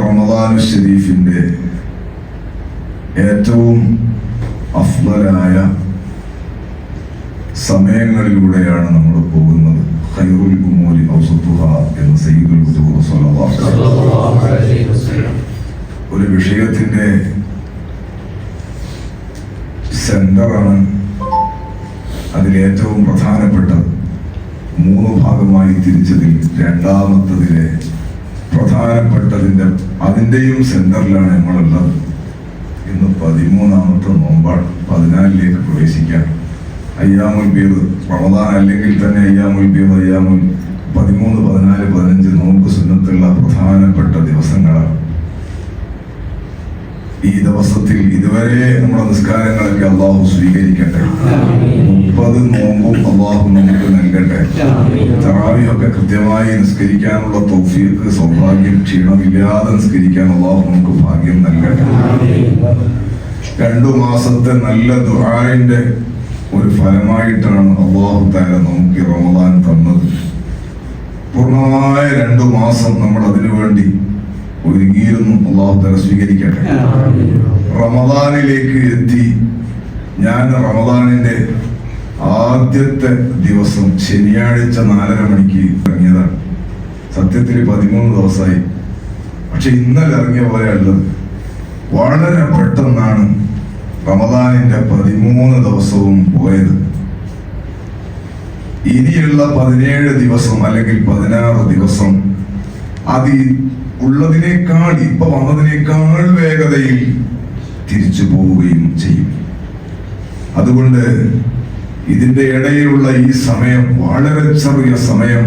റമദാനു ഷെരീഫിന്റെ ഏറ്റവും അഫ്ലലായ സമയങ്ങളിലൂടെയാണ് നമ്മൾ പോകുന്നത് ഔസത്തുഹ. ഒരു വിഷയത്തിന്റെ സെന്ററാണ് അതിലേറ്റവും പ്രധാനപ്പെട്ട മൂന്ന് ഭാഗമായി തിരിച്ചതിൽ രണ്ടാമത്തതിലെ പ്രധാനപ്പെട്ടതിന്റെ അതിന്റെയും സെന്ററിലാണ് നമ്മളുള്ളത്. ഇന്ന് പതിമൂന്നാമത്തെ നോമ്പാണ്. പതിനാലിലേക്ക് പ്രവേശിക്കാൻ അയ്യാമുൽ ബീർ റമദാൻ അല്ലെങ്കിൽ തന്നെ അയ്യാമുൽ ബീർ അയ്യാമുൽ പതിമൂന്ന് പതിനാല് പതിനഞ്ച് നോമ്പ് സുന്നത്തുള്ള പ്രധാനപ്പെട്ട ദിവസങ്ങളാണ്. ഈ ദിവസത്തിൽ ഇതുവരെ നമ്മുടെ നിസ്കാരങ്ങളൊക്കെ അള്ളാഹു സ്വീകരിക്കട്ടെ. മുപ്പത് നോമ്പും അള്ളാഹു നമുക്ക് നൽകട്ടെ. തറാവിയൊക്കെ കൃത്യമായി നിസ്കരിക്കാനുള്ള തൗഫീഖ് സൗഭാഗ്യം ക്ഷീണമില്ലാതെ നിസ്കരിക്കാൻ അള്ളാഹു നമുക്ക് ഭാഗ്യം നൽകട്ടെ. രണ്ടു മാസത്തെ നല്ല ദുആന്റെ ഒരു ഫലമായിട്ടാണ് അള്ളാഹു താര നമുക്ക് റമദാൻ തന്നത്. പൂർണമായ രണ്ടു മാസം നമ്മൾ അതിനു വേണ്ടി ഒരുങ്ങിയിരുന്നു. അള്ളാഹു തല സ്വീകരിക്കട്ടെ. റമദാനിലേക്ക് എത്തി. ഞാൻ റമദാനിന്റെ ആദ്യത്തെ ദിവസം ശനിയാഴ്ച നാലര മണിക്ക് ഇറങ്ങിയതാണ്. സത്യത്തിൽ പതിമൂന്ന് ദിവസമായി. പക്ഷെ ഇന്നലെ ഇറങ്ങിയ പോലെയുള്ളത് വളരെ പെട്ടെന്നാണ് റമദാനിന്റെ പതിമൂന്ന് ദിവസവും പോയത്. ഇനിയുള്ള പതിനേഴ് ദിവസം അല്ലെങ്കിൽ പതിനാറ് ദിവസം അത് ഉള്ളതിനേക്കാൾ ഇപ്പൊ വന്നതിനേക്കാൾ വേഗതയിൽ തിരിച്ചു പോവുകയും ചെയ്യും. അതുകൊണ്ട് ഇതിന്റെ ഇടയിലുള്ള ഈ സമയം വളരെ ചെറിയ സമയം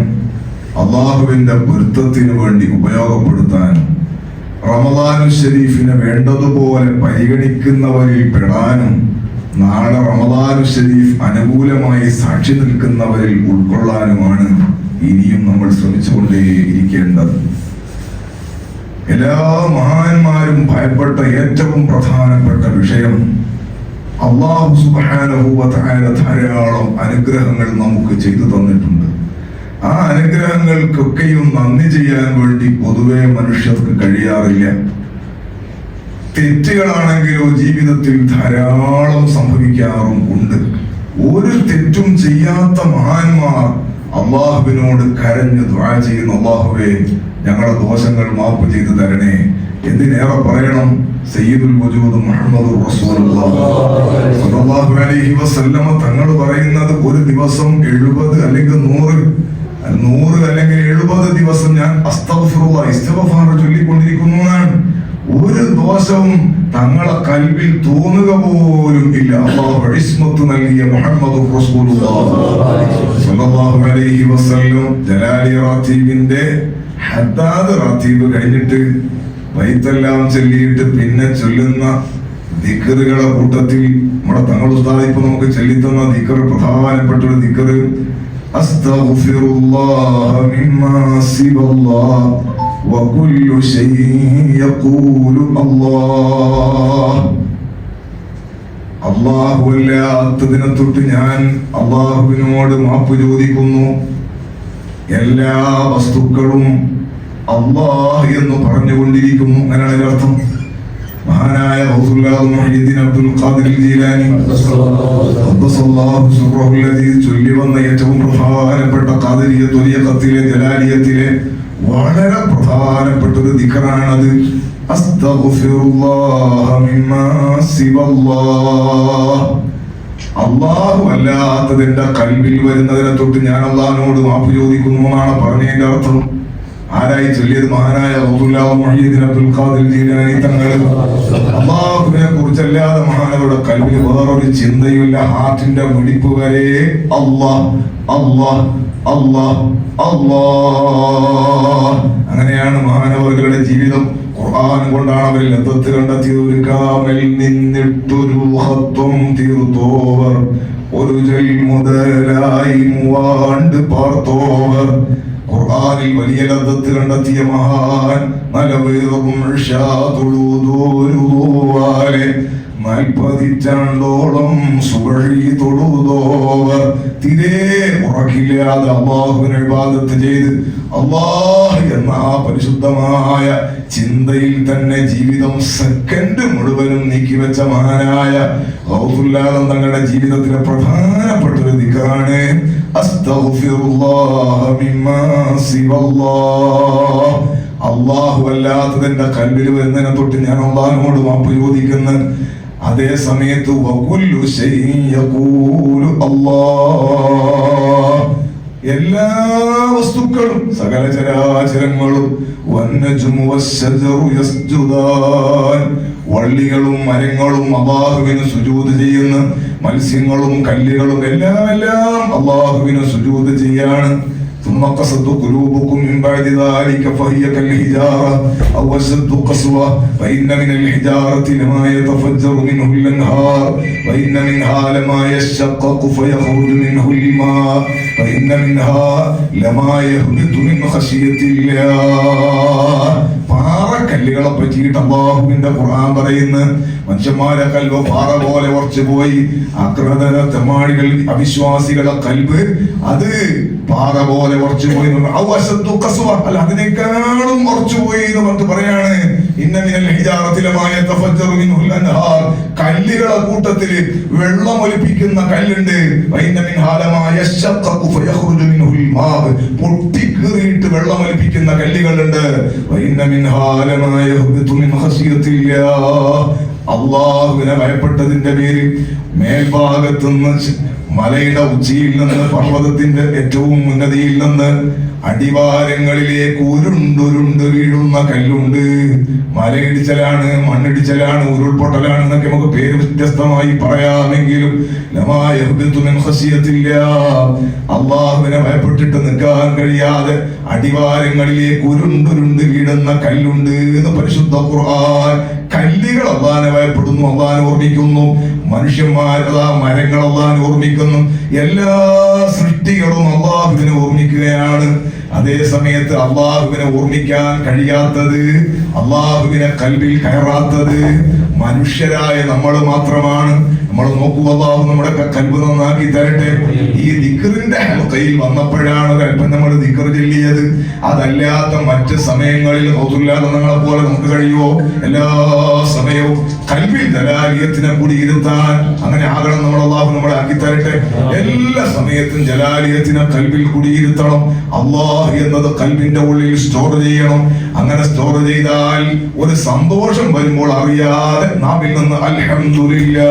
അള്ളാഹുവിന്റെ പൊരുത്തത്തിന് വേണ്ടി ഉപയോഗപ്പെടുത്താൻ റമദാനു ഷെരീഫിനെ വേണ്ടതുപോലെ പരിഗണിക്കുന്നവരിൽ പെടാനും നാളെ റമദാനു ഷെരീഫ് അനുകൂലമായി സാക്ഷി നിൽക്കുന്നവരിൽ ഉൾക്കൊള്ളാനുമാണ് ഇനിയും നമ്മൾ ശ്രമിച്ചുകൊണ്ടേയിരിക്കേണ്ടത്. എല്ലാ മഹാന്മാരും ഭയപ്പെട്ട ഏറ്റവും പ്രധാനപ്പെട്ട വിഷയം അള്ളാഹു തആല ധാരാളം അനുഗ്രഹങ്ങൾ നമുക്ക് ചെയ്തു തന്നിട്ടുണ്ട്. ആ അനുഗ്രഹങ്ങൾക്കൊക്കെയും നന്ദി ചെയ്യാൻ വേണ്ടി പൊതുവെ മനുഷ്യർക്ക് കഴിയാറില്ല. തെറ്റുകളാണെങ്കിലോ ജീവിതത്തിൽ ധാരാളം സംഭവിക്കാറും ഉണ്ട്. ഒരു തെറ്റും ചെയ്യാത്ത മഹാന്മാർ അള്ളാഹുവിനോട് കരഞ്ഞു ദ്വാ ചെയ്യുന്ന അള്ളാഹുവെ ഞങ്ങളുടെ ദോഷങ്ങൾ മാപ്പ് ചെയ്തു തരണേ. എന്തിനേറെ പറയണം? സയ്യിദുൽ അലൈഹി വസല്ലമ തങ്ങൾ പറയുന്നത് ഒരു ദിവസം എഴുപത് അല്ലെങ്കിൽ നൂറ് നൂറ് അല്ലെങ്കിൽ എഴുപത് ദിവസം ഞാൻ അസ്തഗ്ഫിറുല്ലാഹ് ചൊല്ലിക്കൊണ്ടിരിക്കുന്നു ഒരു ദോഷവും തങ്ങളെ കൽവിൽ തോന്നുക പോലും ഇല്ല. അള്ളാഹു നൽകിയ മുഹമ്മദ് അലൈഹി വസല്ലം ജലാലി കഴിഞ്ഞിട്ട് വൈത്തെല്ലാം ചൊല്ലിയിട്ട് പിന്നെ ചൊല്ലുന്ന ദിക്കറുകളെ കൂട്ടത്തിൽ നമ്മുടെ തങ്ങൾ ഉസ്താദ് ഇപ്പൊ നമുക്ക് ചൊല്ലിത്തന്ന ദിക്കർ പ്രധാനപ്പെട്ട ഒരു ദിക്കർ അസ്തഗ്ഫിറുല്ലാഹ وكل شيء يقول الله അള്ളാഹു അല്ലാത്തതിനെ തൊട്ട് ഞാൻ അള്ളാഹുവിനോട് മാപ്പ് ചോദിക്കുന്നു എല്ലാ വസ്തുക്കളും അള്ളാഹ് എന്ന് പറഞ്ഞുകൊണ്ടിരിക്കുന്നു അങ്ങനെയാണ് ഇതിന്റെ അർത്ഥം മഹാനായ റസൂലുള്ളാഹി മുഹയ്യിദ്ദീൻ അബ്ദുൽ ഖാദിർ ജീലാനി ഖദ്ദസല്ലാഹു സിർറഹു അല്ലദീ ചൊല്ലി വന്ന ഏറ്റവും പ്രധാനപ്പെട്ട ഖാദിരിയ ത്വരീഖത്തിലെ ജലാലിയത്തിലെ വളരെ പ്രധാനപ്പെട്ട ഒരു ദിക്കറാണത് അള്ളാഹു അല്ലാത്തത് എന്റെ കൽവിൽ വരുന്നതിനെ തൊട്ട് ഞാൻ അള്ളാഹിനോട് മാപ്പ് ചോദിക്കുന്നു എന്നാണ് പറഞ്ഞതിന്റെ അർത്ഥം. ആരായി ചൊല്ലിയത്? മഹാനായ അള്ളാഹുവിനെ കുറിച്ചല്ലാതെ മഹാനവരുടെ കൽവിൽ വേറൊരു ചിന്തയുമില്ല. ഹാർട്ടിന്റെ മിടിപ്പ് വരെ അള്ളാഹ് അള്ളാഹ് അള്ളാഹ് അള്ളാഹ് അങ്ങനെയാണ് മഹാനവറുകളുടെ ജീവിതം. ഖുർആൻ കൊണ്ടാണ് അവർ ലത്തത്ത് കണ്ടെത്തിയത്. ഒരു കാമൽ നിന്നിട്ടൊരു തീർത്തോവർ. ഒരു ജൽ മുതലായി മൂവാണ്ട് പാർത്തോവർ. ഖുർആനിൽ വലിയ ലത്തത്ത് കണ്ടെത്തിയ മഹാൻ നലവേറും തൊഴുതോരുവാലെ നാൽപ്പതിറ്റാണ്ടോളം സുവഴി തൊടുതോവർ തിരേ ഉറക്കില്ലാതെ അള്ളാഹുവിനെ വിവാദത്ത് ചെയ്ത് അള്ളാഹ് എന്ന ആ പരിശുദ്ധമായ ചിന്തയിൽ തന്നെ ജീവിതം സെക്കൻഡ് മുഴുവനും നീക്കിവെച്ച മഹാനായ ഔഫുല്ലാദം തങ്ങളുടെ ജീവിതത്തിലെ പ്രധാനപ്പെട്ട ഒരു ദിക്കാണ് അള്ളാഹു അല്ലാത്തതിന്റെ കല്ലിൽ വരുന്നതിനെ തൊട്ട് ഞാൻ അള്ളാഹിനോട് മാപ്പ് ചോദിക്കുന്നു. അതേ സമയത്ത് എല്ലാ വസ്തുക്കളും സകല ചരാചരങ്ങളും വള്ളികളും മരങ്ങളും അള്ളാഹുവിന് സുജൂത് ചെയ്യുന്ന. മത്സ്യങ്ങളും കല്ലുകളും എല്ലാം എല്ലാം അള്ളാഹുവിന് സുജൂത് ചെയ്യാണ്. ثم قصد قلوبكم من بعد ذلك فهي كالحجارة أو أشد قسوة فإن من الحجارة لما يتفجر منه الأنهار وإن منها لما يشقق فيخرج منه الماء وإن منها لما يهبط من خشية الله പാറക്കല്ലുകളെ പറ്റിയിട്ട് അള്ളാഹുവിന്റെ ഖുർആൻ പറയുന്നു മനുഷ്യന്മാരെ കൽവ് പാറ പോലെ ഉറച്ചു പോയി ആക്രമണ തെമാടികൾ അവിശ്വാസികളെ കൽവ് അത് പാറ പോലെ ഉറച്ചു പോയി. അല്ല അതിനേക്കാളും ഉറച്ചു പോയി എന്ന് പറഞ്ഞിട്ട് പറയാണ് ഇന്ന മിനൽ ഹിജാറത്തിലമായ തഫജ്ജറു മിൻഹുൽ അൻഹാർ. കല്ലുകളെ കൂട്ടത്തിൽ വെള്ളം ഒലിപ്പിക്കുന്ന കല്ലുണ്ട്. പൊട്ടിക്കീറിയിട്ട് വെള്ളം ഒലിപ്പിക്കുന്ന കല്ലുകളുണ്ട്. അള്ളാഹുവിനെ ഭയപ്പെട്ടതിന്റെ പേരിൽ മേൽഭാഗത്തുനിന്ന് മലയുടെ ഉച്ചിയിൽ നിന്ന് പർവതത്തിന്റെ ഏറ്റവും ഉന്നതിയിൽ നിന്ന് അടിവാരങ്ങളിലേക്ക് ഉരുണ്ടുരുണ്ട് വീഴുന്ന കല്ലുണ്ട് മലയിടിച്ചലാണ് മണ്ണിടിച്ചലാണ് ഉരുൾപൊട്ടലാണ് എന്നൊക്കെ നമുക്ക് പേര് വ്യത്യസ്തമായി പറയാമെങ്കിലും. അള്ളാഹുവിനെ ഭയപ്പെട്ടിട്ട് നിൽക്കാൻ കഴിയാതെ അടിവാരങ്ങളിലേക്ക് ഉരുണ്ടുരുണ്ട് വീഴുന്ന കല്ലുണ്ട് എന്ന് പരിശുദ്ധ ഖുർആൻ കല്ലുകൾ അള്ളാനെ ഭയപ്പെടുന്നു അള്ളാനെ ഓർമ്മിക്കുന്നു മനുഷ്യന്മാർ മരങ്ങളെല്ലാം ഓർമ്മിക്കുന്നു. എല്ലാ സൃഷ്ടികളും അള്ളാഹുവിനെ ഓർമ്മിക്കുകയാണ്. അതേ സമയത്ത് അള്ളാഹുവിനെ ഓർമ്മിക്കാൻ കഴിയാത്തത് അള്ളാഹുവിനെ കൽവിൽ കയറാത്തത് മനുഷ്യരായ നമ്മൾ മാത്രമാണ്. നമ്മൾ നോക്കൂ അള്ളാഹു നമ്മുടെ കൽപ്പ് നന്നാക്കി തരട്ടെ. ഈ ദിക്കറിന്റെ കയ്യിൽ വന്നപ്പോഴാണ് ഒരു നമ്മൾ ദിക്കർ ചൊല്ലിയത്. അതല്ലാത്ത മറ്റ് സമയങ്ങളിൽ ഹൗസുല്ലാദങ്ങളെ പോലെ നമുക്ക് കഴിയുമോ? എല്ലാ സമയവും കൽവി ജലാലിയത്തിനെ കൂടി ഇരുത്താൻ അങ്ങനെ ആകണം നമ്മൾ അള്ളാഹു നമ്മളെ ആക്കി തരട്ടെ. എല്ലാ സമയത്തും ജലാലിയത്തിനെ കൽവിൽ കുടിയിരുത്തണം അള്ളാഹ് എന്നത് കൽവിന്റെ ഉള്ളിൽ സ്റ്റോർ ചെയ്യണം. അങ്ങനെ സ്റ്റോർ ചെയ്താൽ ഒരു സന്തോഷം വരുമ്പോൾ അറിയാതെ നാവിൽ നിന്ന് അൽഹംദുലില്ലാ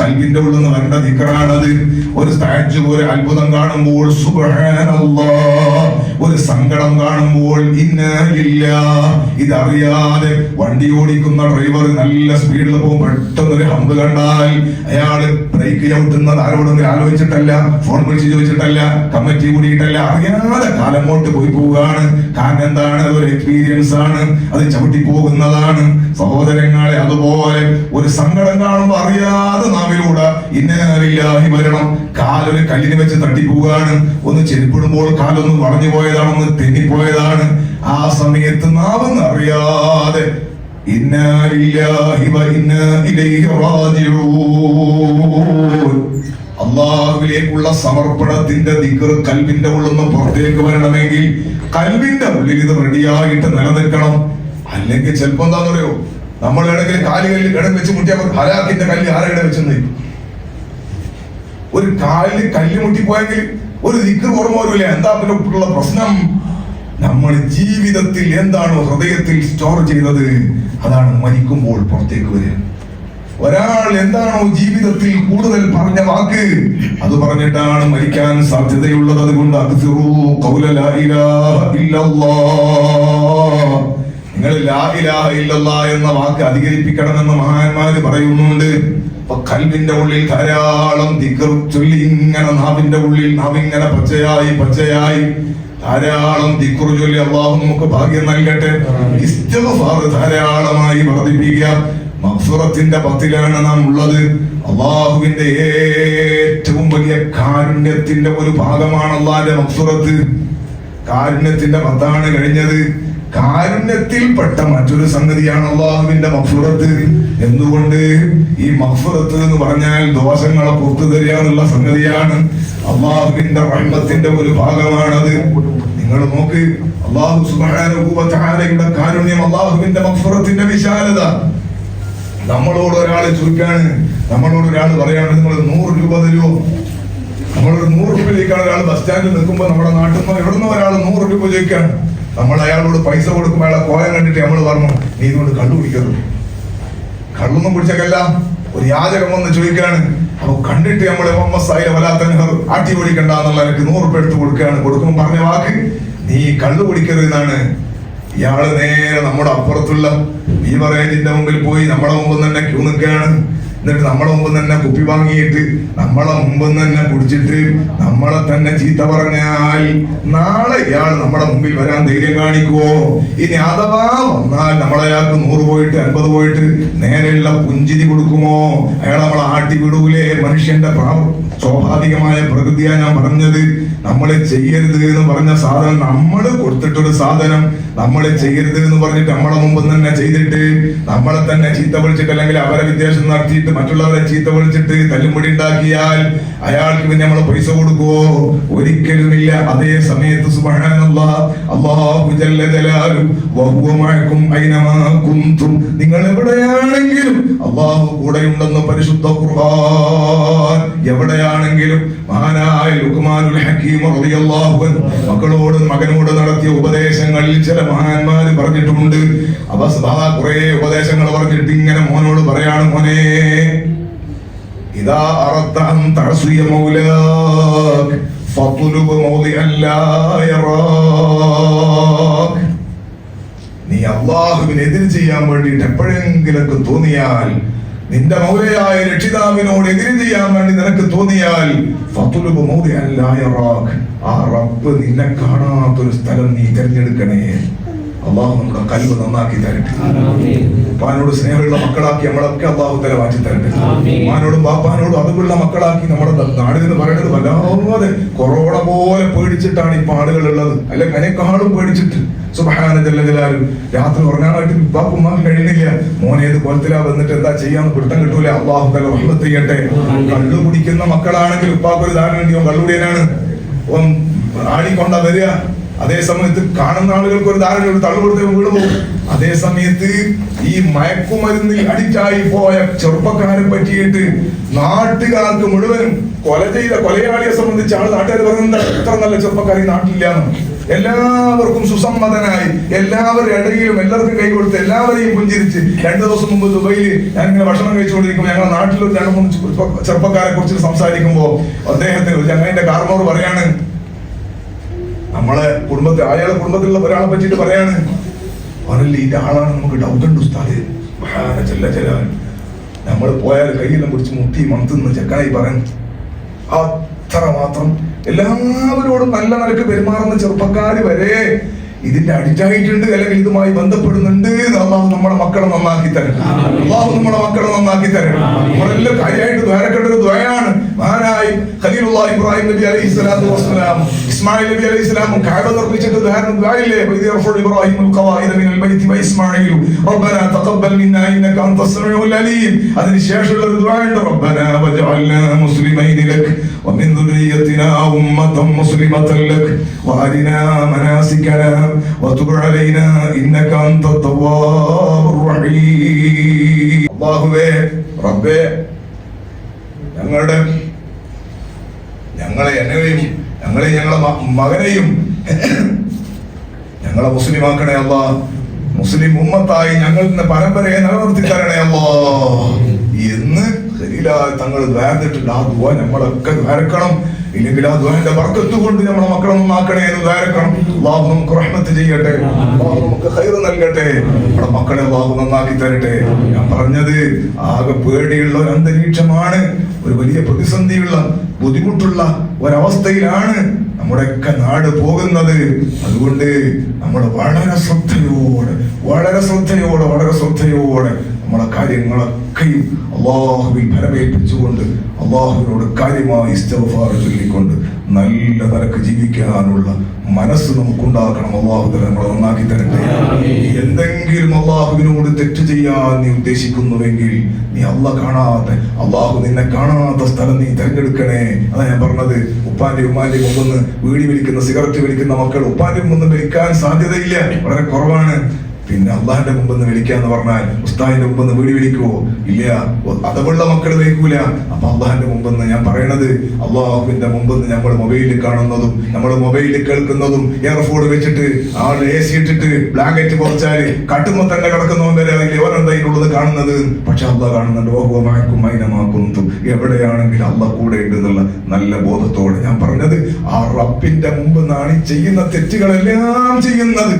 കൽവിന്റെ ഉള്ളിൽ നിന്ന് വരേണ്ട ദിക്കറാണത് ഒരു സ്റ്റാച്ചു ഒരു അത്ഭുതം കാണുമ്പോൾ ഒരു സങ്കടം കാണുമ്പോൾ ഇന്നില്ല ഇതറിയാതെ വണ്ടി ഓടിക്കുന്ന ഡ്രൈവർ നല്ല സ്പീഡിൽ പോകും. പെട്ടെന്ന് ഒരു ഹമ്പ് കണ്ടാൽ അയാൾ ബ്രേക്ക് ചവിട്ടുന്നത് ആരോടെങ്കിലും ആലോചിച്ചിട്ടല്ല ഫോൺ വിളിച്ച് ചോദിച്ചിട്ടല്ല കമ്മിറ്റി കൂടിയിട്ടല്ല അറിയാതെ കാലം കൊണ്ട് പോയി പോവുകയാണ്. കാരണം എന്താണ്? ഒരു എക്സ്പീരിയൻസ് ആണ്. അത് ചവിട്ടി പോകുന്നതാണ്. സഹോദരങ്ങളെ അതുപോലെ ഒരു സങ്കടം കാണുമ്പോൾ അറിയാതെ നാവിലൂടെ ഇന്നറിയാഹി മരണം. കാലൊരു കല്ലിന് വെച്ച് തട്ടിപ്പോവുകയാണ്. ഒന്ന് ചെരുപ്പിടുമ്പോൾ കാലൊന്ന് വളഞ്ഞു പോയതാണ് ഒന്ന് തെന്നിപ്പോയതാണ്. ആ സമയത്ത് നാവെന്ന് അറിയാതെ അള്ളാഹുവിലേക്കുള്ള സമർപ്പണത്തിന്റെ ദിക്കർ കൽവിന്റെ ഉള്ളൊന്ന് പുറത്തേക്ക് വരണമെങ്കിൽ കൽവിന്റെ ഉള്ളിൽ ഇത് റെഡിയായിട്ട് നിലനിൽക്കണം. അല്ലെങ്കിൽ ചിലപ്പോ എന്താന്ന് പറയോ നമ്മൾ ഇടയ്ക്ക് കാലുകളിൽ ഇടം വെച്ച് മുട്ടിയാൽ ഹലാക്കിന്റെ കല്ല് ആരെ ഇടം വെച്ചെന്ന്? ഒരു കാലിൽ കല്ല് മുട്ടിപ്പോയെങ്കിൽ ഒരു ദിക്ക് ഓർമ്മ വരില്ല എന്താ പിന്നെ ഉള്ള പ്രശ്നം? നമ്മൾ ജീവിതത്തിൽ എന്താണോ ഹൃദയത്തിൽ സ്റ്റോർ ചെയ്തത്? അതാണ് മരിക്കുമ്പോൾ പുറത്തേക്ക് വരിക. ഒരാൾ എന്താണോ ജീവിതത്തിൽ കൂടുതൽ പറഞ്ഞ വാക്ക് അത് പറഞ്ഞിട്ടാണ് മരിക്കാൻ സാധ്യതയുള്ളത്. അതുകൊണ്ട് അക്സിറൂ നിങ്ങൾ ലാ ഇലാഹ ഇല്ലല്ലാ എന്ന വാക്ക് അധികരിപ്പിക്കണമെന്ന് മഹാന്മാര് പറയുന്നുണ്ട്. അപ്പൊ കൽവിന്റെ ഉള്ളിൽ ധാരാളം ദിക്കർ ചൊല്ലി ഇങ്ങനെ നാവിന്റെ ഉള്ളിൽ നാവിങ്ങനെ പച്ചയായി പച്ചയായി ധാരാളം ദിക്കുറു ചൊല്ലി അള്ളാഹു നമുക്ക് ഭാഗ്യം നൽകട്ടെ. ധാരാളമായി വർദ്ധിപ്പിക്കുക. മക്സുറത്തിന്റെ പത്തിലാണ് നാം ഉള്ളത്. അള്ളാഹുവിന്റെ ഏറ്റവും വലിയ കാരുണ്യത്തിന്റെ ഒരു ഭാഗമാണ് അള്ളാഹിന്റെ മക്സുറത്ത് കാരുണ്യത്തിന്റെ പത്താണ് കഴിഞ്ഞത്. കാരുണ്യത്തിൽപ്പെട്ട മറ്റൊരു സംഗതിയാണ് അള്ളാഹുവിന്റെ മഫുറത്ത് എന്തുകൊണ്ട് ഈ മഫുറത്ത് എന്ന് പറഞ്ഞാൽ ദോഷങ്ങളെ പുറത്തു തരിക എന്നുള്ള സംഗതിയാണ്. അള്ളാഹുവിന്റെ റഹ്മത്തിന്റെ ഒരു ഭാഗമാണത്. നിങ്ങൾ നോക്ക് അള്ളാഹു സുബാനുഭൂവത്താരയുടെ കാരുണ്യം അള്ളാഹുവിന്റെ മഫുറത്തിന്റെ വിശാലത. നമ്മളോട് ഒരാൾ ചോദിക്കാണ് നമ്മളോട് ഒരാൾ പറയാണ് നിങ്ങൾ നൂറ് രൂപ തരുമോ നമ്മളൊരു നൂറ് രൂപയിലേക്കാണ് ഒരാൾ ബസ് സ്റ്റാൻഡിൽ നിൽക്കുമ്പോൾ നമ്മുടെ നാട്ടിൽ നിന്ന് എവിടുന്നോ ഒരാൾ നൂറ് രൂപ ചോദിക്കാണ്. നമ്മൾ അയാളോട് പൈസ കൊടുക്കുമ്പോൾ അയാളെ കോയം കണ്ടിട്ട് നമ്മൾ പറഞ്ഞു നീ ഇതുകൊണ്ട് കണ്ടുപിടിക്കരുത് കള്ളൊന്നും കുടിച്ചക്കല്ല. ഒരു യാചകം വന്ന് ചോദിക്കാണ് അപ്പൊ കണ്ടിട്ട് നമ്മൾ മുഹമ്മദ് വലാത്ത ആട്ടി ഓടിക്കണ്ട എന്നുള്ള എനിക്ക് നൂറ് രൂപ എടുത്ത് കൊടുക്കുകയാണ്. കൊടുക്കുമ്പോൾ പറഞ്ഞ വാക്ക് നീ കള്ളു കുടിക്കരുത് എന്നാണ്. ഇയാൾ നേരെ നമ്മുടെ അപ്പുറത്തുള്ള ബീവറേജിന്റെ മുമ്പിൽ പോയി നമ്മുടെ മുമ്പിൽ തന്നെ ക്യൂ നിൽക്കുകയാണ്. എന്നിട്ട് നമ്മളെ മുമ്പ് തന്നെ കുപ്പി വാങ്ങിയിട്ട് നമ്മളെ മുമ്പ് തന്നെ കുടിച്ചിട്ട് നമ്മളെ തന്നെ ചീത്ത പറഞ്ഞാൽ നാളെ ഇയാൾ നമ്മുടെ മുമ്പിൽ വരാൻ ധൈര്യം കാണിക്കുവോ? ഇനി അഥവാ വന്നാൽ നമ്മളയാൾക്ക് നൂറ് പോയിട്ട് അൻപത് പോയിട്ട് നേരെയുള്ള പുഞ്ചിരി കൊടുക്കുമോ? അയാൾ നമ്മളെ ആട്ടി വിടൂലേ മനുഷ്യന്റെ സ്വാഭാവികമായ പ്രകൃതിയാണ് ഞാൻ പറഞ്ഞത്. നമ്മളെ ചെയ്യരുത് എന്ന് പറഞ്ഞ സാധനം നമ്മൾ കൊടുത്തിട്ടൊരു സാധനം നമ്മളെ ചെയ്യരുത് എന്ന് പറഞ്ഞിട്ട് നമ്മളെ മുമ്പ് തന്നെ ചെയ്തിട്ട് നമ്മളെ തന്നെ ചീത്ത വിളിച്ചിട്ട് അല്ലെങ്കിൽ അവരെ വിദ്വേഷം നടത്തിയിട്ട് മറ്റുള്ളവരെ ചീത്ത വിളിച്ചിട്ട് തല്ലുമുടി ഉണ്ടാക്കിയാൽ അയാൾക്ക് പിന്നെ നമ്മൾ പൈസ കൊടുക്കുവോ? ഒരിക്കലുമില്ല അതേ സമയത്ത് നിങ്ങൾ എവിടെയാണെങ്കിലും അള്ളാഹു കൂടെയുണ്ടെന്ന് പരിശുദ്ധ ഖുർആൻ എവിടെയാണെങ്കിലും മഹാനായ ലുക്മാനുൽ ഹക്കീം റളിയല്ലാഹു അൻഹു മക്കളോട് മകനോട് നടത്തിയ ഉപദേശങ്ങളിൽ ചില മഹാന്മാര് പറഞ്ഞിട്ടുണ്ട്. അവ കുറേ ഉപദേശങ്ങൾ പറഞ്ഞിട്ട് ഇങ്ങനെ മോനോട് പറയാണ് മോനെ ഇതാ അറത്ത അൻ തഅസിയ മൗലാക് ഫത്ലുബ് മൗദിഅൻ ലാ യറാക് നീ അള്ളാഹുവിനെതിര് ചെയ്യാൻ വേണ്ടിയിട്ട് എപ്പോഴെങ്കിലൊക്കെ തോന്നിയാൽ നിന്റെ മൗലയായ രക്ഷിതാവിനോട് എതിരി ചെയ്യാൻ വേണ്ടി നിനക്ക് തോന്നിയാൽ ആ റബ്ബ് നിന്നെ കാണാത്തൊരു സ്ഥലം നീ തിരഞ്ഞെടുക്കണേ. അള്ളാഹു നമ്മുടെ കൽവ് നന്നാക്കി തരട്ടെ. ഉപ്പാനോട് സ്നേഹമുള്ള മക്കളാക്കി നമ്മളൊക്കെ അള്ളാഹു തല വാറ്റി തരട്ടെ. ഉമ്മാനോടും ബാപ്പാനോടും അതുപോലുള്ള മക്കളാക്കി നമ്മുടെ നാടിൽ നിന്ന് പറയുന്നത് വല്ലാതെ കൊറോണ പോലെ പേടിച്ചിട്ടാണ് ഇപ്പൊ ആളുകൾ ഉള്ളത്. അല്ലെ കനേക്കാളും പേടിച്ചിട്ട്. സുബഹാന രാത്രി ഉറങ്ങാനായിട്ട് ഉപ്പാക്കും ഉമ്മാക്കും കഴിയുന്നില്ല. മോനെ ഏത് കൊലത്തിലാ വന്നിട്ട് എന്താ ചെയ്യാന്ന് പിടുത്തം കിട്ടൂല. അള്ളാഹു തല വഹ്മത്ത് ചെയ്യട്ടെ. കള്ളു കുടിക്കുന്ന മക്കളാണെങ്കിൽ ഉപ്പാക്കൊരു ധാരണ കള്ളുടിയനാണ് ആടിക്കൊണ്ടാ വരിക. അതേ സമയത്ത് കാണുന്ന ആളുകൾക്ക് ഒരു ധാരണ ഒരു തള്ളു കൊടുത്ത് വീട് പോകും. അതേ സമയത്ത് ഈ മയക്കുമരുന്നിൽ അഡിക്റ്റായി പോയ ചെറുപ്പക്കാരെ പറ്റിയിട്ട് നാട്ടുകാർക്ക് മുഴുവനും കൊല ചെയ്ത കൊലയാളിയെ സംബന്ധിച്ച് ആൾ നാട്ടുകാർ പറയുന്നത് എത്ര നല്ല ചെറുപ്പക്കാർ ഈ നാട്ടിലില്ലാന്ന് എല്ലാവർക്കും സുസമ്മതനായി എല്ലാവരുടെ ഇടയിലും എല്ലാവർക്കും കൈ കൊടുത്ത് എല്ലാവരെയും പുഞ്ചിരിച്ച് രണ്ടു ദിവസം മുമ്പ് ദുബൈയിൽ ഞാൻ ഇങ്ങനെ ഭക്ഷണം കഴിച്ചുകൊണ്ടിരിക്കുമ്പോൾ ഞങ്ങളുടെ നാട്ടിൽ രണ്ട് മൂന്ന് ചെറുപ്പക്കാരെ കുറിച്ച് സംസാരിക്കുമ്പോൾ അദ്ദേഹത്തിന് ചങ്ങന്റെ കാർമോർ പറയാണ് നമ്മളെ കുടുംബത്തിൽ അയാളെ കുടുംബത്തിലുള്ള ഒരാളെ പറ്റിയിട്ട് പറയാണ്. അവനല്ല ഇതിന്റെ ആളാണ് നമുക്ക് ഡൗട്ട് ഉണ്ട് ഉസ്താദ് ചെല്ല ചെല്ലാൻ നമ്മൾ പോയാൽ കയ്യെല്ലാം പിടിച്ച് മുട്ടി മണത്തുനിന്ന് ചെക്കനായി പറയും. അത്ര മാത്രം. എല്ലാവരോടും നല്ല നിലയ്ക്ക് പെരുമാറുന്ന ചെറുപ്പക്കാര് വരെ ഇതിന്റെ അടിച്ചായിട്ടുണ്ട് അല്ലെങ്കിൽ ഇതുമായി ബന്ധപ്പെടുന്നുണ്ട് നമ്മുടെ മക്കളെ നന്നാക്കി തരണം നമ്മുടെ മക്കളെ നന്നാക്കി തരണം നമ്മളെല്ലാം കാര്യമായിട്ട് ദ്വാരക്കേണ്ട ഒരു ദ്വയാണ്. മഹാനായി ഖലീലുള്ള ഇബ്രാഹിം നബി അലൈഹി സ്വലാത്തു വസ്സലാം ഇസ്മായിൽ നബി അലൈഹി സ്വലാമും കഅബ നിർമ്മിച്ചിട്ട് ധാരണ ദ്വായില്ലേ വൈദി യർഫഉ ഇബ്രാഹിം القواعد من البيت واسماعيل ربنا تقبل منا انك انت السميع العليم അതിനുശേഷമുള്ള ഒരു ദ്വായുണ്ട് ربنا وجعلنا مسلمين لك ومن ذريتنا أمة مسلمة لك وأرنا مناسكنا وتب علينا إنك أنت التواب الرحيم അള്ളാഹുവേ റബ്ബേ ഞങ്ങളുടെ ഞങ്ങളെ എന്നെയും ഞങ്ങളെ ഞങ്ങളെ മകനെയും ഞങ്ങളെ മുസ്ലിമാക്കണേ അല്ല മുസ്ലിം ഉമ്മത്തായി ഇന്ന് പരമ്പരയെ നിലനിർത്തി തരണേ അല്ലോ എന്ന് തങ്ങൾ വേർന്നിട്ടുണ്ട് ആ ദുവ നമ്മളൊക്കെ വേർക്കണം ഇല്ലെങ്കിൽ ആ ദ്വാന്റെ വർക്കത്ത് കൊണ്ട് നമ്മളെ മക്കളെ നന്നാക്കണേ എന്ന് വേർക്കണം ബാബു നമുക്ക് റഹ്മത്ത് ചെയ്യട്ടെ. നമുക്ക് ഹൈറ് നൽകട്ടെ. നമ്മുടെ മക്കളെ ബാബു നന്നാക്കി തരട്ടെ. ഞാൻ പറഞ്ഞത് ആകെ പേടിയുള്ള ഒരു അന്തരീക്ഷമാണ്. ഒരു വലിയ പ്രതിസന്ധിയുള്ള ബുദ്ധിമുട്ടുള്ള ഒരവസ്ഥയിലാണ് നമ്മുടെയൊക്കെ നാട് പോകുന്നത്. അതുകൊണ്ട് നമ്മൾ വളരെ ശ്രദ്ധയോടെ വളരെ ശ്രദ്ധയോടെ വളരെ ശ്രദ്ധയോടെ നമ്മളെ കാര്യങ്ങളൊക്കെയും അള്ളാഹുവിൽ ഫലമേൽപ്പിച്ചുകൊണ്ട് അള്ളാഹുവിനോട് കാര്യമായി ഇസ്തഫാറ് ചൊല്ലിക്കൊണ്ട് നല്ല നിലയ്ക്ക് ജീവിക്കാനുള്ള മനസ്സ് നമുക്കുണ്ടാക്കണം അള്ളാഹു തല നമ്മളെ നന്നാക്കി തരട്ടെ. എന്തെങ്കിലും അള്ളാഹുവിനോട് തെറ്റ് ചെയ്യാൻ നീ ഉദ്ദേശിക്കുന്നുവെങ്കിൽ നീ അല്ല കാണാത്ത അള്ളാഹു നിന്നെ കാണാത്ത സ്ഥലം നീ തിരഞ്ഞെടുക്കണേ. അതാ ഞാൻ പറഞ്ഞത്. ഉപ്പാന്റെ ഉമ്മാന്റെ മുമ്പെന്ന് വീടി വലിക്കുന്ന സിഗരറ്റ് വലിക്കുന്ന മക്കൾ ഉപ്പാന്റെ മുമ്പ് വലിക്കാൻ സാധ്യതയില്ല. വളരെ കുറവാണ്. പിന്നെ അള്ളാഹിന്റെ മുമ്പെന്ന് വിളിക്കാന്ന് പറഞ്ഞാൽ ഉസ്താഹിന്റെ മുമ്പെന്ന് വീട് വിളിക്കുവോ? ഇല്ല. അതവുള്ള മക്കൾ വിളിക്കൂല. അപ്പൊ അള്ളാഹിന്റെ മുമ്പെന്ന് ഞാൻ പറയണത് അള്ളാഹുവിന്റെ മുമ്പെന്ന് നമ്മൾ മൊബൈലിൽ കാണുന്നതും നമ്മൾ മൊബൈലിൽ കേൾക്കുന്നതും എയർഫോൺ വെച്ചിട്ട് ആൾ എ സി ഇട്ടിട്ട് ബ്ലാങ്കറ്റ് പൊറച്ചാൽ കട്ടുമ്പോ തന്നെ കിടക്കുന്നവൻ വരെ കാണുന്നത്? പക്ഷെ അള്ളാഹ് കാണുന്നുണ്ട് ഓഹോമാക്കും മൈനമാക്കും എവിടെയാണെങ്കിലും അള്ളാഹ് കൂടെ ഉണ്ട് എന്നുള്ള നല്ല ബോധത്തോടെ ഞാൻ പറഞ്ഞത്. ആ റബ്ബിന്റെ മുമ്പ് നാണി ചെയ്യുന്ന തെറ്റുകളെല്ലാം ചെയ്യുന്നത്.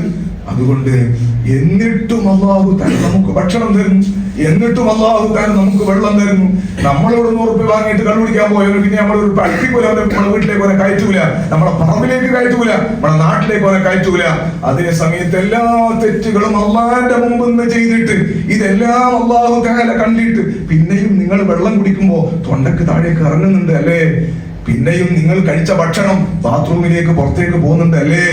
അതുകൊണ്ട് എന്നിട്ടും അള്ളാഹു താൻ നമുക്ക് ഭക്ഷണം തരുന്നു എന്നിട്ടും അള്ളാഹു താൻ നമുക്ക് വെള്ളം തരുന്നു. നമ്മളോട് നൂറ് റുപ്യ വാങ്ങിയിട്ട് കണ്ടുപിടിക്കാൻ പോയവർ പിന്നെ നമ്മളൊരു പട്ടിക്കൂല നമ്മളെ വീട്ടിലേക്ക് അവനെ കയറ്റൂല. നമ്മളെ പറമ്പിലേക്ക് കയറ്റൂല. നമ്മളെ നാട്ടിലേക്ക് അവനെ കയറ്റൂല. അതേ സമയത്ത് എല്ലാ തെറ്റുകളും അള്ളാഹിന്റെ മുമ്പ് നിന്ന് ചെയ്തിട്ട് ഇതെല്ലാം അള്ളാഹു താനെ കണ്ടിട്ട് പിന്നെയും നിങ്ങൾ വെള്ളം കുടിക്കുമ്പോ തൊണ്ടക്ക് താഴേക്ക് ഇറങ്ങുന്നുണ്ട് അല്ലേ? പിന്നെയും നിങ്ങൾ കഴിച്ച ഭക്ഷണം ബാത്റൂമിലേക്ക് പുറത്തേക്ക് പോകുന്നുണ്ട് അല്ലേ?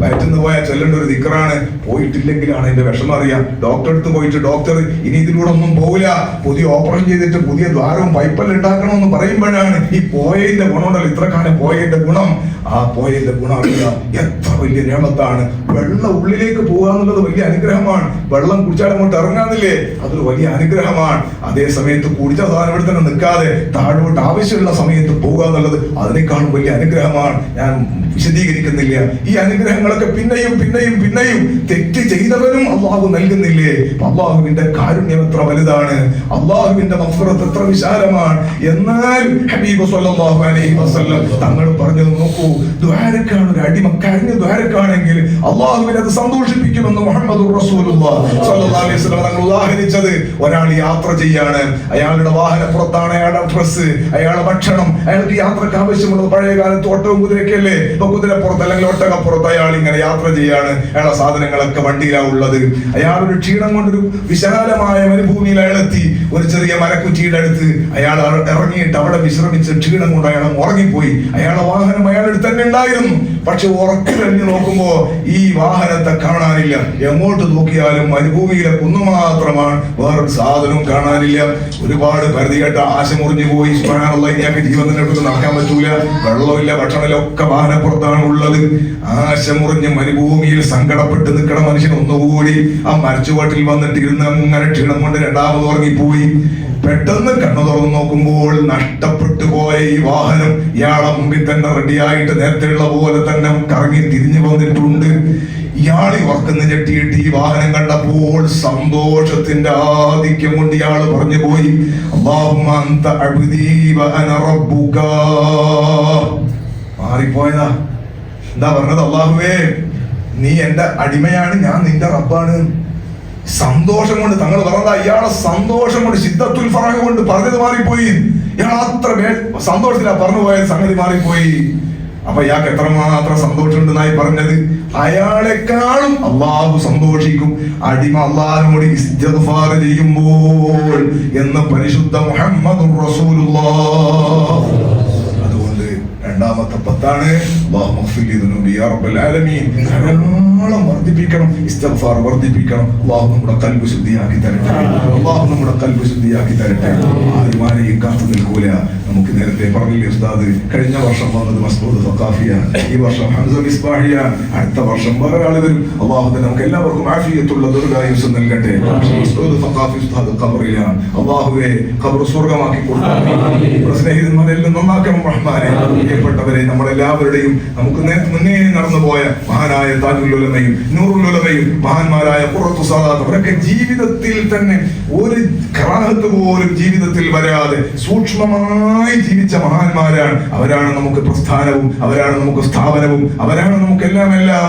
വയറ്റുന്ന് പോയാൽ ചെല്ലേണ്ട ഒരു ദിക്റാണ്. പോയിട്ടില്ലെങ്കിലാണ് എന്റെ വിഷമം അറിയാം. ഡോക്ടർ അടുത്ത് പോയിട്ട് ഡോക്ടർ ഇനി ഇതിലൂടെ ഒന്നും പോവില്ല. പുതിയ ഓപ്പറേഷൻ ചെയ്തിട്ട് പുതിയ ദ്വാരവും പൈപ്പെല്ലാം ഉണ്ടാക്കണമെന്ന് പറയുമ്പോഴാണ് ഈ പോയതിന്റെ ഗുണമുണ്ടല്ലോ. ഇത്ര കാലം പോയതിന്റെ ഗുണം. ആ പോയതിന്റെ ഗുണം എത്ര വലിയ നിയമത്താണ്. വെള്ളം ഉള്ളിലേക്ക് പോകുക എന്നുള്ളത് വലിയ അനുഗ്രഹമാണ്. വെള്ളം കുടിച്ചാൽ അങ്ങോട്ട് ഇറങ്ങാന്നില്ലേ അതൊരു വലിയ അനുഗ്രഹമാണ്. അതേ സമയത്ത് കുടിച്ച സാധനം ഇവിടെ തന്നെ നിൽക്കാതെ താഴോട്ട് ആവശ്യമുള്ള സമയത്ത് പോകുക എന്നുള്ളത് അതിനേക്കാളും വലിയ അനുഗ്രഹമാണ്. ഞാൻ വിശദീകരിക്കുന്നില്ല. ഈ അനുഗ്രഹങ്ങളൊക്കെ പിന്നെയും പിന്നെയും പിന്നെയും തെറ്റ് ചെയ്തവനും അള്ളാഹു നൽകുന്നില്ലേ? അള്ളാഹുവിന്റെ കാരുണ്യം എത്ര വലുതാണ്? അള്ളാഹുവിന്റെ മഫുറത്ത് എത്ര വിശാലമാണ്? എന്നാൽ ഹബീബ് സല്ലല്ലാഹു അലൈഹി വസല്ലം തങ്ങൾ പറഞ്ഞത് നോക്കൂ ദ്വാരക്കാണ് ഒരു അടിമ. കഴിഞ്ഞ ദ്വാരക്കാണെങ്കിൽ അള്ളാഹുവിനെ അത് സന്തോഷിപ്പിക്കുമെന്ന് മുഹമ്മദ് തങ്ങൾ ഉദാഹരിച്ചത് ഒരാൾ യാത്ര ചെയ്യാണ്. അയാളുടെ വാഹനപ്പുറത്താണ് അയാളുടെ ഡ്രസ്സ്. അയാളുടെ ഭക്ഷണം. അയാൾക്ക് യാത്രയ്ക്ക് ആവശ്യമുള്ളത് പഴയ കാലത്ത് ഓട്ടവും കുതിരയൊക്കെ അല്ലേ കുതിരപ്പുറത്ത് അല്ലെങ്കിൽ ഒട്ടകപ്പുറത്ത് അയാൾ ഇങ്ങനെ യാത്ര ചെയ്യാണ്. അയാളെ സാധനങ്ങളൊക്കെ വണ്ടിയിലാണ് ഉള്ളത്. അയാൾ ഒരു ക്ഷീണം കൊണ്ടൊരു വിശാലമായ മരുഭൂമിയിൽ എത്തി ഒരു ചെറിയ മരക്കുറ്റിയുടെ അടുത്ത് അയാൾ ഇറങ്ങിയിട്ട് അവിടെ വിശ്രമിച്ച് ക്ഷീണം കൊണ്ട് അയാൾ ഉറങ്ങിപ്പോയി. അയാളെ വാഹനം അയാളുടെ തന്നെ ഉണ്ടായിരുന്നു. പക്ഷെ ഉറക്കിലഞ്ഞു നോക്കുമ്പോ ഈ വാഹനത്തെ കാണാനില്ല. എങ്ങോട്ട് നോക്കിയാലും മരുഭൂമിയിലെ കുന്നു മാത്രമാണ്. വേറൊരു സാധനവും കാണാനില്ല. ഒരുപാട് പരിധികെട്ട ആശ മുറിഞ്ഞു പോയി ജീവന്റെ അടുത്ത് നടക്കാൻ പറ്റൂല. വെള്ളമില്ല ഭക്ഷണമില്ല ഒക്കെ വാഹനപ്പുറത്താണ് ഉള്ളത്. ആശ മരുഭൂമിയിൽ സങ്കടപ്പെട്ട് നിൽക്കണ മനുഷ്യൻ ഒന്നുകൂടി ആ മരച്ചുവട്ടിൽ വന്നിട്ട് ഇരുന്ന് അങ്ങനെ ക്ഷീണം കൊണ്ട് രണ്ടാമത് ഉറങ്ങിപ്പോയി. പെട്ടെന്ന് കണ്ണു തുറന്നു നോക്കുമ്പോൾ നഷ്ടപ്പെട്ടു പോയ ഈ വാഹനം ഇയാളെ മുമ്പിൽ തന്നെ റെഡിയായിട്ട് നേരത്തെയുള്ള പോലെ തന്നെ കറങ്ങി തിരിഞ്ഞു വന്നിട്ടുണ്ട്. ഇയാൾ ഉറക്കുന്ന ഞെട്ടിയിട്ട് ഈ വാഹനം കണ്ടപ്പോൾ സന്തോഷത്തിന്റെ ആധിക്യം കൊണ്ട് ഇയാൾ പറഞ്ഞു പോയി അല്ലാഹുമ്മ അന്ത അബ്ദീ വ അന റബ്ബുക. മാറിപ്പോയതാ. എന്താ പറഞ്ഞത് അള്ളാഹുവേ? നീ എന്റെ അടിമയാണ് ഞാൻ നിന്റെ റബ്ബാണ്. സന്തോഷം കൊണ്ട് തങ്ങൾ പറഞ്ഞതാ ഇയാളെ സന്തോഷം കൊണ്ട് സിദ്ധത്തുൽ ഫറഹ് കൊണ്ട് പറഞ്ഞത് മാറിപ്പോയി. ഇയാൾ അത്ര സന്തോഷത്തിലാ പറഞ്ഞു പോയ സംഗതി മാറിപ്പോയി. അപ്പൊ ഇയാൾക്ക് എത്രമാത്രം സന്തോഷമുണ്ടെന്നായി പറഞ്ഞത്? അയാളെക്കാളും അള്ളാഹു സന്തോഷിക്കും. അടിമ അള്ളാഹിനോട് ഇസ്തിഗ്ഫാർ ചെയ്യുമ്പോൾ എന്ന് പരിശുദ്ധ മുഹമ്മദ് അതുകൊണ്ട് രണ്ടാമത്തെ പത്താണ്. ധാരാളം വർദ്ധിപ്പിക്കണം. ഇസ്തഫാർ വർദ്ധിപ്പിക്കണം. അള്ളാഹു നമ്മുടെ കൽബ് ശുദ്ധിയാക്കി തരട്ടെ. അള്ളാഹു നമ്മുടെ കൽബ് ശുദ്ധിയാക്കി തരട്ടെ. ആരുമാരെയും കാത്തു നിൽക്കൂല. നമുക്ക് നേരത്തെ പറഞ്ഞില്ലേ ഉസ്താദ് കഴിഞ്ഞ വർഷം വന്നത് മസ്ബൂദ് സക്കാഫിയ ഈ വർഷം ഹംസ മിസ്ബാഹിയ അടുത്ത വർഷം വേറെ ആൾ വരും. അള്ളാഹു നമുക്ക് എല്ലാവർക്കും ആഫിയത്തുള്ള ദുർഗായുസ് നൽകട്ടെ. ഖബറിലാണ്. അള്ളാഹുവെ ഖബർ സ്വർഗമാക്കി കൊടുക്കണം സ്നേഹിതന്മാരെല്ലാം നന്നാക്കണം റഹ്മാനെ. പ്രിയപ്പെട്ടവരെ നമ്മളെല്ലാവരുടെയും നമുക്ക് മുന്നേ നടന്നു പോയ മഹാനായ താജുലുലമയും നൂറുലുലമയും മഹാന്മാരായ പുറത്തു സാദാത്ത് അവരൊക്കെ ജീവിതത്തിൽ തന്നെ ഒരു ഗ്രാഹത്ത് പോലും ജീവിതത്തിൽ വരാതെ സൂക്ഷ്മമായി ജീവിച്ച മഹാന്മാരാണ്. അവരാണ് നമുക്ക് പ്രസ്ഥാനവും അവരാണ് നമുക്ക് സ്ഥാപനവും അവരാണ് നമുക്ക് എല്ലാം എല്ലാം